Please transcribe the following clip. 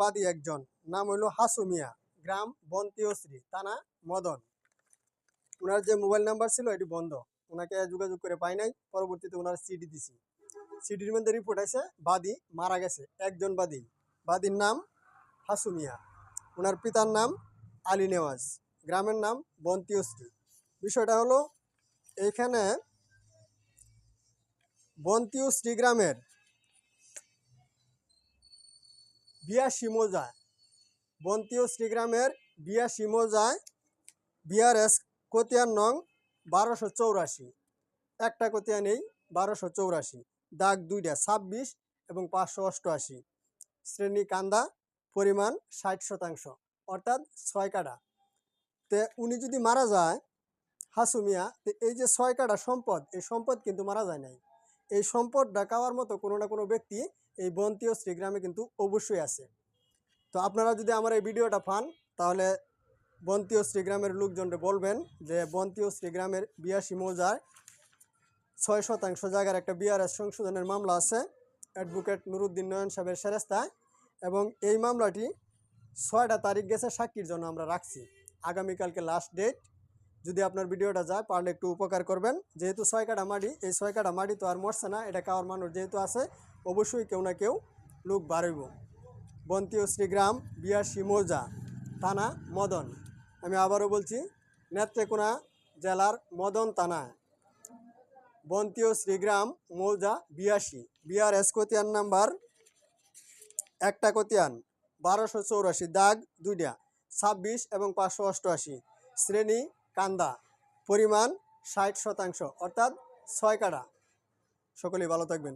বাদী একজন। নাম হইল হাসুমিয়া গ্রাম বন্তিয়শ্রী থানা মদন। ওনার যে মোবাইল নাম্বার ছিল, এটি বন্ধ। ওনাকে যোগাযোগ করে পাই নাই, পরবর্তীতে ওনার সিডি দিছি। সিডির মধ্যে রিপোর্ট আছে বাদী মারা গেছে, একজন বাদী। বাদীর নাম হাসুমিয়া ওনার পিতার নাম আলী নেওয়াজ, গ্রামের নাম বন্তিয়শ্রী বিষয়টা হলো, এইখানে বন্তিয়শ্রী গ্রামের বিয়াশি মৌজায় বন্তিয়শ্রী গ্রামের বিয়াশি মৌজায় বিআরএস কতিয়ান নং বারোশো চৌরাশি। একটা কতিয়া নেই, বারোশো চৌরাশি। দাগ দুইটা, ছাব্বিশ এবং পাঁচশো অষ্টআশি। শ্রেণি কান্দা, পরিমাণ ষাট শতাংশ, অর্থাৎ ছয় কাটা তে উনি যদি মারা যায় হাসুমিয়া তো এই যে ছয় কাটা সম্পদ, এই সম্পদ কিন্তু মারা যায় নাই। এই সম্পদ ডাকাওয়ার মতো কোনো না কোনো ব্যক্তি এই বন্তীয় শ্রীগ্রামে কিন্তু অবশ্যই আছে। তো আপনারা যদি আমার এই ভিডিওটা পান, তাহলে বন্তীয় শ্রীগ্রামের লোকজনকে বলবেন যে বন্তীয় শ্রীগ্রামের বিয়াশি মৌজার ছয় শতাংশ জায়গার একটা বিআরএস সংশোধনের মামলা আছে, অ্যাডভোকেট নুরুদ্দিন নয়ন সাহেবের সেরেস্তায়, এবং এই মামলাটি ছয়টা তারিখ গেছে সাক্ষীর জন্য আমরা রাখছি। আগামীকালকে লাস্ট ডেট যদি আপনার ভিডিওটা যায়, পারলে একটু উপকার করবেন। যেহেতু ছয় কাটা মাটি এই ছয় কাটা মাটি তো আর মরছে না, এটা খাওয়ার মানুষ যেহেতু আছে, অবশ্যই কেউ না কেউ লোক বাড়ইব। বন্তীয় শ্রীগ্রাম, বিয়াশি মৌজা, থানা, মদন। আমি আবারও বলছি, নেত্রেকোনা জেলার মদন থানায়। বন্তীয় শ্রীগ্রাম, মৌজা, বিয়াশি। বিআর এস কতিয়ান নাম্বার, একটা কতিয়ান, বারোশো চৌরাশি, দাগ দুইটা, ছাব্বিশ এবং পাঁচশো অষ্টআশি। শ্রেণি কান্দা। পরিমাণ ষাট শতাংশ অর্থাৎ ছয় কাটা সকলেই ভালো থাকবেন।